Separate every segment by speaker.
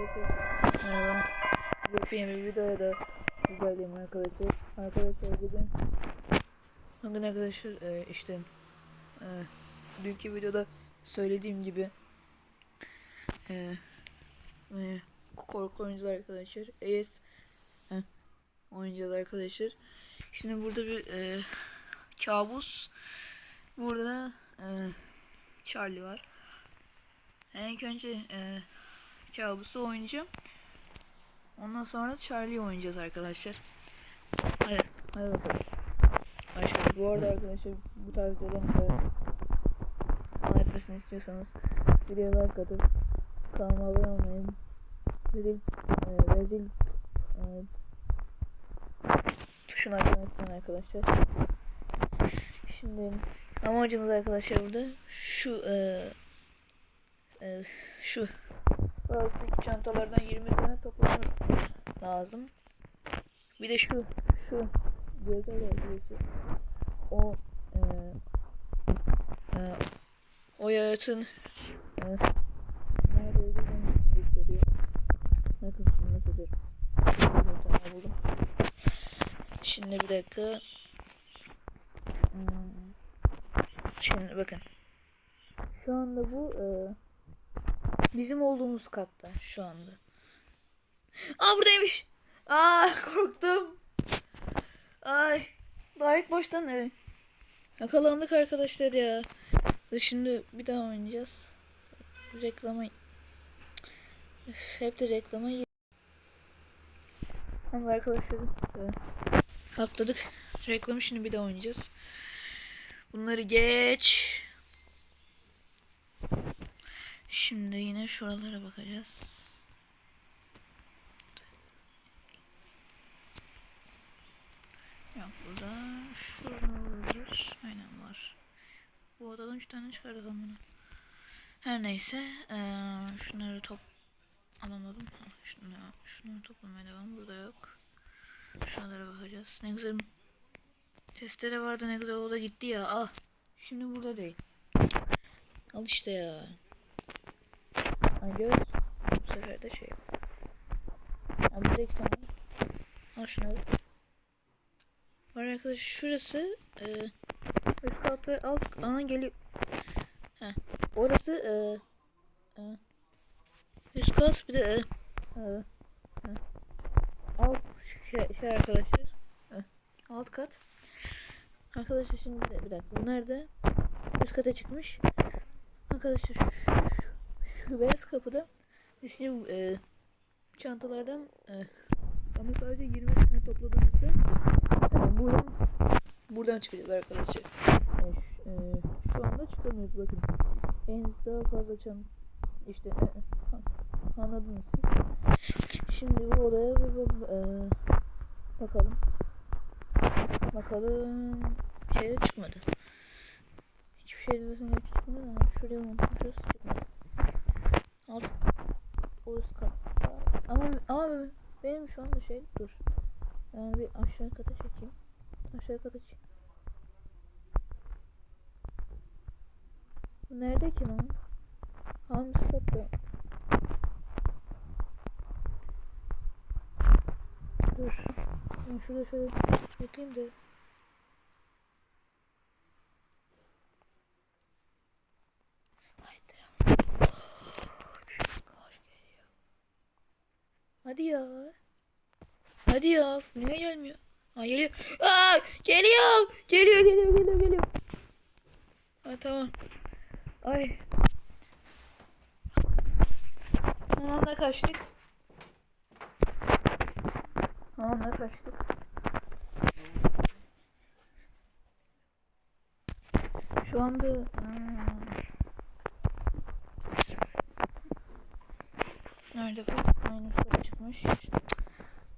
Speaker 1: arkadaşlar. Merhaba. Yepyeni bir videoya da sizlerleyim arkadaşlar. Arkadaşlar bugün Bugün arkadaşlar e, işte e, dünkü videoda söylediğim gibi e, e, korku oyuncular arkadaşlar. ES e, oyuncular arkadaşlar. Şimdi burada bir e, kabus. Burada e, Charlie var. İlk önce e, kabusu oynayacağım. Ondan sonra Charlie oynayacağız arkadaşlar. Hadi, hadi bakalım. Başlayalım. Bu arada arkadaşlar bu tarz videoların etmesini istiyorsanız videoya like atıp kanalıma abone rezil, e, rezil e, tuşuna açmayı arkadaşlar. Şimdi amacımız arkadaşlar burada şu e, e, şu plastik çantalardan 20 tane toplamamız lazım. Bir de şu şu gözel arkadaşlar. O e, e, o yaratın e, nerede olduğunu gösteriyor. Bakın şimdi nasıl bir Tamam, buldum. Şimdi bir dakika. Hmm. Şimdi bakın. Şu anda bu e, bizim olduğumuz katta şu anda. Aa buradaymış. Aa korktum. Ay. Daha ilk baştan e, yakalandık arkadaşlar ya. Şimdi bir daha oynayacağız. Reklama Üf, hep de reklama Ama arkadaşlar e, atladık. Reklamı şimdi bir daha oynayacağız. Bunları geç. Şimdi yine şuralara bakacağız. Yok burada şuralar aynen var. Bu odadan 3 tane çıkardık bunu. Her neyse eee, şunları top alamadım. Ha, Şunları, toplamaya devam. Burada yok. Şuralara bakacağız. Ne güzel testere vardı ne güzel o da gitti ya. Al. Şimdi burada değil. Al işte ya. Ay göz. Bu sefer de şey. Ha, burada iki tane. Al şunları. Var arkadaşlar şurası e, üst kat ve alt ana geliyor. Heh. Orası e, e, üst kat bir de e, e, e, alt şey, şey arkadaşlar. E, alt kat. Arkadaşlar şimdi bir bir dakika. Bu nerede? Üst kata çıkmış. Arkadaşlar şu, beyaz kapıda şimdi e, çantalardan e, ama sadece 20 tane topladığımızda e, buradan buradan çıkacağız arkadaşlar. Yani şu, e, şu anda çıkamıyoruz bakın. Henüz daha fazla çan işte e, anladınız. Şimdi bu odaya bir bak- e, bakalım. Bakalım şey çıkmadı. Hiçbir şey zaten çıkmadı ama şuraya unutmuşuz çıkmadı. Alt o üst katta. Ama ama benim şu anda şey dur. Ben bir aşağı kata çekeyim. Aşağı kata çek. Bu nerede ki lan? Hangi katta? Dur. Ben şurada şöyle bekleyeyim de. Hadi ya. Hadi ya. Niye gelmiyor? Ha geliyor. Aa geliyor. Geliyor geliyor geliyor geliyor. Ha tamam. Ay. Da kaçtık. Da kaçtık. Şu anda hmm. Nerede bu? Çıkmış.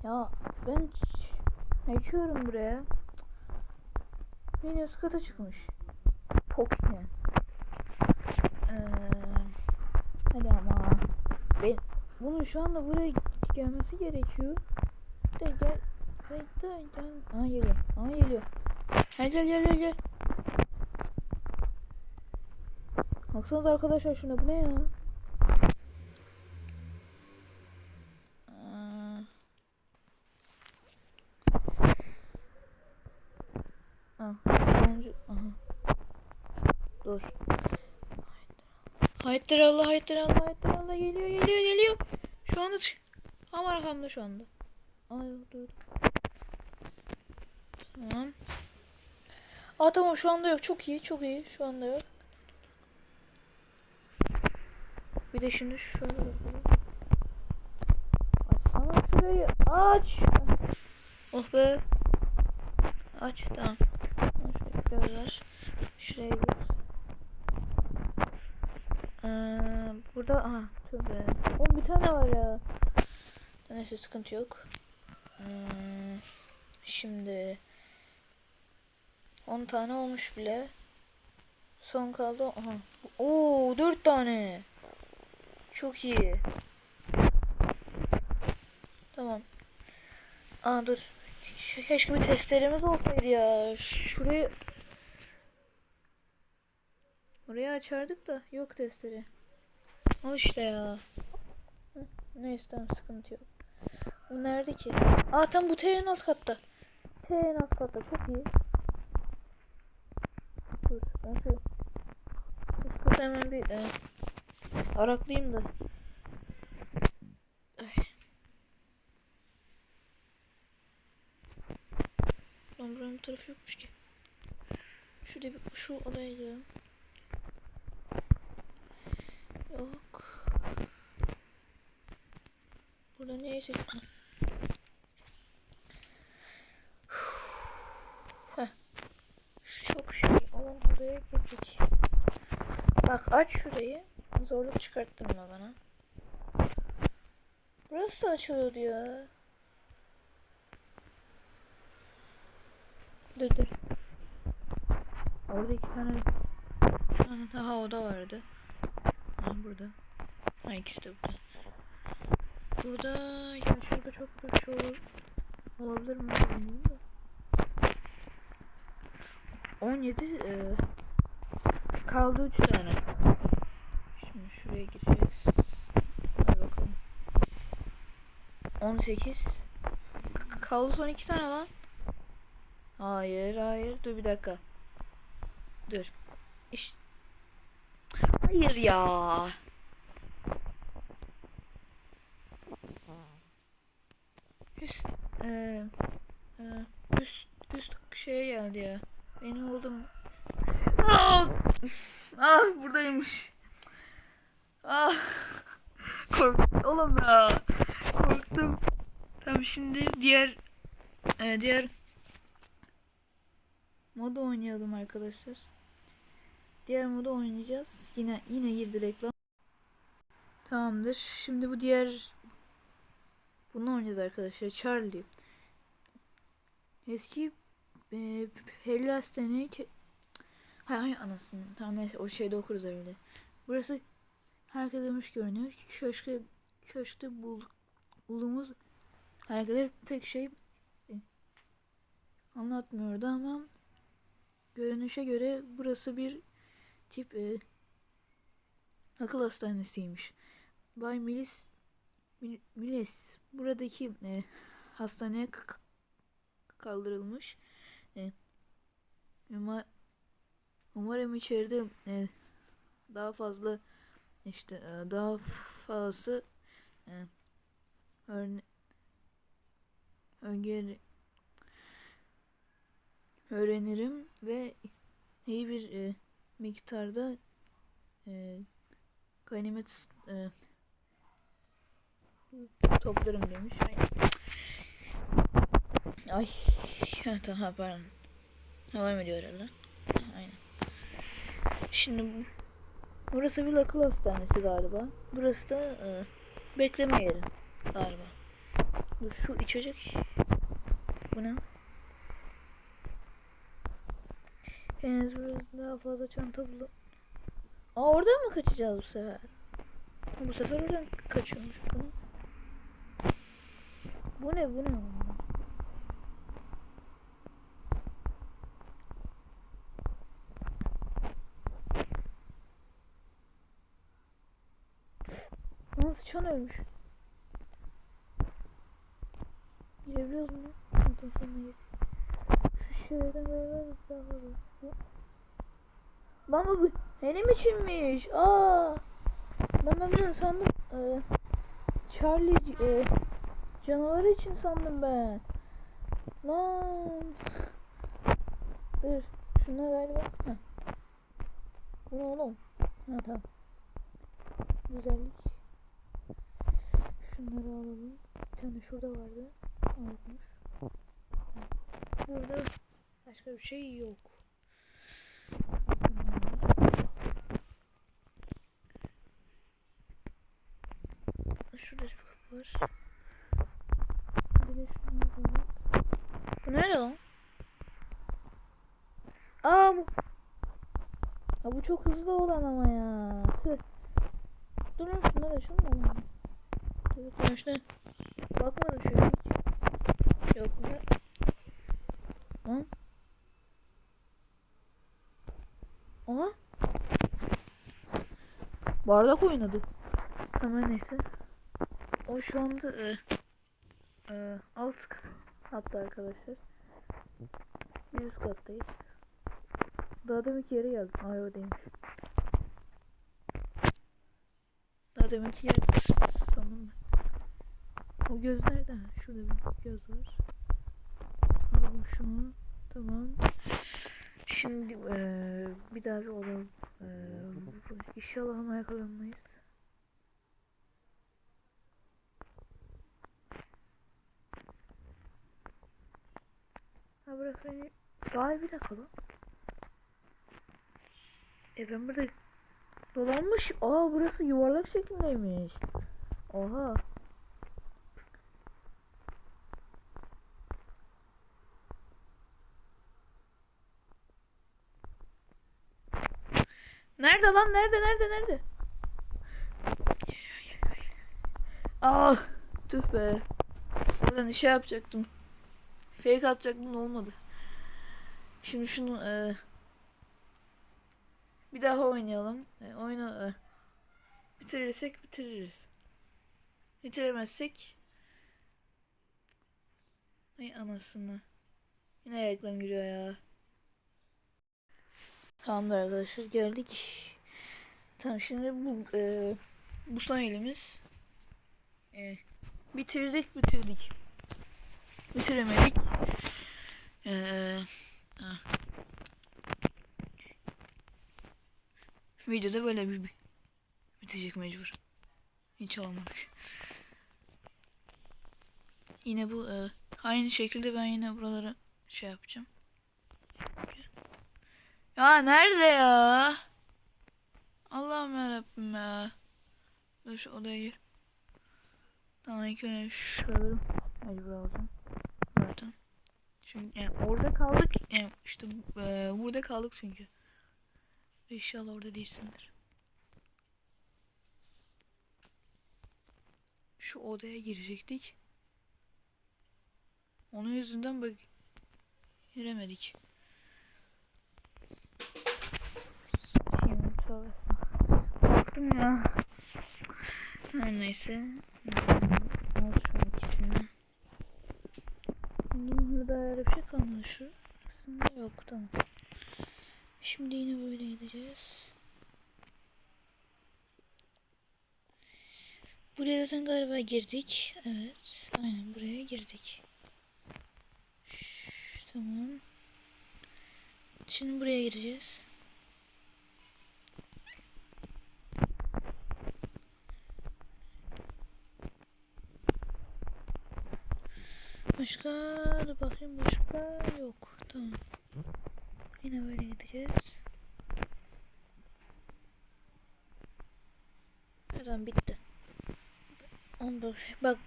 Speaker 1: Ya ben açıyorum buraya. Yine üst kata çıkmış. Pokemon. Ee, hadi ama. Ben, bunun şu anda buraya gelmesi gerekiyor. De gel. De gel. Aa geliyor. Aa geliyor. Gel gel gel gel gel. Baksanıza arkadaşlar şuna bu ne ya? Aha. Sonuncu. Aha. Dur. Hayırdır Allah, hayırdır Allah, hayırdır Allah geliyor, geliyor, geliyor. Şu anda tam arkamda şu anda. Ay dur. Tamam. Aa tamam şu anda yok. Çok iyi, çok iyi. Şu anda yok. Bir de şimdi şöyle yapalım. Açsana şurayı. Aç. Oh be. Aç tamam. Şuraya göz Şuraya gir. Ee, burada aha tövbe. Oğlum bir tane var ya. Neyse sıkıntı yok. Hmm, şimdi 10 tane olmuş bile. Son kaldı. Aha. Oo 4 tane. Çok iyi. Tamam. Aa dur. Keşke bir testeremiz olsaydı ya. Şurayı Orayı açardık da yok testere. Al işte ya. Neyse tamam sıkıntı yok. Bu nerede ki? Aa tam bu T'nin alt katta. T'nin alt katta çok iyi. Dur ben şu üst hemen bir e, araklayayım da. Ay. Lan buranın tarafı yokmuş ki. Şurada bir şu odaya gidelim. Yok. Burada neyse. Heh. Çok şey olan odaya girdik. Bak aç şurayı. Zorluk çıkarttırma bana. Burası da açılıyordu ya. Dur dur. Orada iki tane tane daha oda vardı. Ha burada. Ha ikisi de burada. Burada ya şurada çok bir şey olur. Olabilir mi bilmiyorum da. 17 e, kaldı 3 tane. Şimdi şuraya gireceğiz. Hadi bakalım. 18 K- kaldı son 2 tane lan. Hayır hayır dur bir dakika. Dur. İşte Hayır ya. Üst, eee, eee, üst, üst şeye geldi ya. Benim oldum. Ah, ah buradaymış. Ah. Korktum oğlum ya. Korktum. Tamam şimdi diğer eee, diğer modu oynayalım arkadaşlar. Diğer modu oynayacağız. Yine yine girdi reklam. Tamamdır. Şimdi bu diğer bunu oynayacağız arkadaşlar. Charlie. Eski e, Pelin Hastaneye ke- Hay hay anasını. Tamam neyse o şeyde okuruz öyle. Burası herkes demiş görünüyor. Köşkte köşkte bul, bulduğumuz herkese pek şey e, anlatmıyordu ama görünüşe göre burası bir tip e, akıl hastanesiymiş. Bay Milis Mil- Miles buradaki e, hastaneye kaldırılmış. E, uma- umarım içeride e, daha fazla işte e, daha fazlası e, örne önger öğrenirim ve iyi bir e, miktarda e, ganimet e, toplarım demiş. Ay. Ha, tamam pardon. Devam ediyor herhalde. Aynen. Şimdi bu- burası bir akıl hastanesi galiba. Burası da e, bekleme yeri galiba. Şu içecek. Bu ne? Henüz daha fazla çanta bul. Aa oradan mı kaçacağız bu sefer? Bu sefer oradan kaçıyormuş. Bu ne bu ne? Lan sıçan ölmüş. Girebiliyoruz mu? Ondan sonra gir. Şu çevreden beraber daha olur. Lan bu benim içinmiş. Aa. Ben bunu sandım. Ee, Charlie e, canavarı için sandım ben. Lan. Dur. Şuna galiba. Heh. Bu ne oğlum? Ha tamam. Güzellik. Şunları alalım. Bir tane şurada vardı. Unutmuş. Burada başka bir şey yok. Şurada bir kapı var. Bir de şunları alalım. Bu nerede lan? Aa bu. Ha bu çok hızlı olan ama ya. Tüh. Durun şunları açalım lan. Dur şuna. Bakmadım şöyle hiç. Yok mu? Lan. Aha. Bardak oynadı. Ama neyse. O şu anda e, e, alt hatta arkadaşlar. Bir üst kattayız. Daha deminki yere geldim. Ay o değilmiş. Daha deminki yer ben. O göz nerede? Şurada bir göz var. Alalım şunu. Tamam. Şimdi eee bir daha bir olalım. Eee inşallah ama yakalanmayız. Ha burası beni... Ay bir dakika lan. E ben burada dolanmış. Aa burası yuvarlak şeklindeymiş. Oha. Nerede lan? Nerede? Nerede? Nerede? Ah, tüh be. Buradan şey yapacaktım. Fake atacaktım olmadı. Şimdi şunu e, bir daha oynayalım. E, oyunu e, bitirirsek bitiririz. Bitiremezsek Ay anasını. Yine reklam giriyor ya. Tamamdır arkadaşlar geldik. Tamam şimdi bu e, bu son elimiz. E, bitirdik bitirdik. Bitiremedik. Ee, ha. Videoda böyle bir, bir bitecek mecbur. Hiç alamadık. Yine bu e, aynı şekilde ben yine buralara şey yapacağım. Ya nerede ya? Allah'ım yarabbim ya. Dur şu odaya gir. Tamam ilk önce şuraları mecbur alacağım. Zaten. Çünkü yani orada kaldık. Yani işte e, burada kaldık çünkü. İnşallah orada değilsindir. Şu odaya girecektik. Onun yüzünden bak giremedik. Tövbe Baktım ya. Her neyse. Al şunu ikisini. Burada öyle bir şey kalmadı. Aslında yok tamam. Şimdi yine böyle gideceğiz. Buraya zaten galiba girdik. Evet. Aynen buraya girdik. Şş, tamam. Şimdi buraya gireceğiz. Başka dur bakayım başka yok. Tamam. Yine böyle gideceğiz. Tamam bitti. Onu bak, bak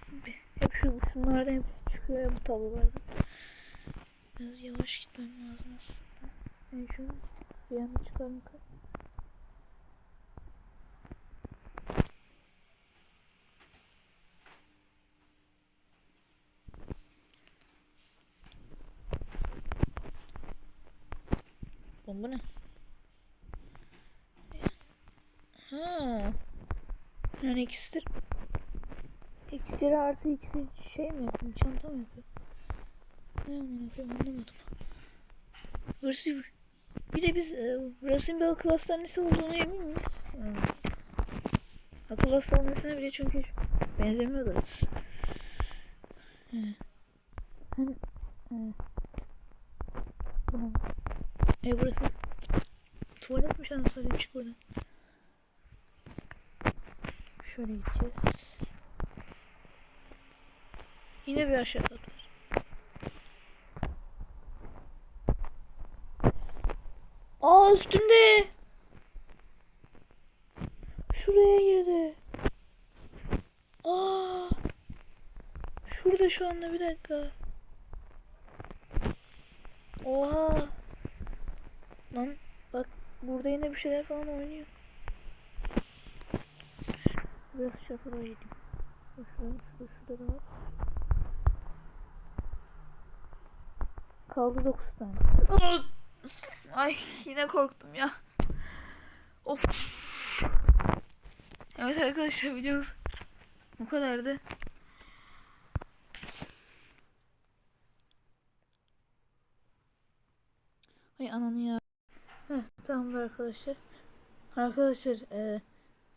Speaker 1: hep şu şunlardan hep çıkıyor ya bu tablolardan. Biraz yavaş gitmem lazım aslında. Yani şunu bir anda çıkarmak. Lan bu ne? Ha. Yani iksir. İksir artı iksir şey mi yapayım? Çanta mı yapayım? Ne koyayım anlamadım. Burası bir de biz e, burasının bir akıl hastanesi olduğunu emin miyiz? Hmm. Akıl hastanesine bile çünkü benzemiyor da. He. Hani he. Bu ne? E burası tuvaletmiş anasını çık buradan. Şöyle gideceğiz. Yine bir aşağı var. Aa üstünde. Şuraya girdi. Aa. Şurada şu anda bir dakika. Oha. Lan bak burada yine bir şeyler falan oynuyor. Biraz yedim. Şurada, şurada, şurada da var. Kaldı 9 tane. Ay yine korktum ya. Of. Evet arkadaşlar video bu kadardı. Ay ananı ya. Heh, tamamdır arkadaşlar. Arkadaşlar eee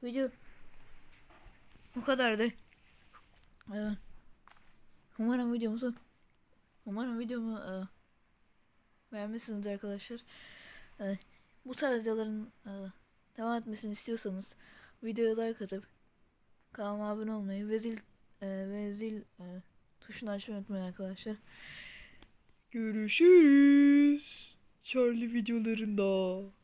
Speaker 1: video bu kadardı. Eee, umarım videomuzu umarım videomu eee, beğenmişsinizdir arkadaşlar. Eee, bu tarz videoların eee, devam etmesini istiyorsanız videoya like atıp kanalıma abone olmayı ve zil eee, ve zil eee, tuşunu açmayı unutmayın arkadaşlar. Görüşürüz. Charlie videolarında.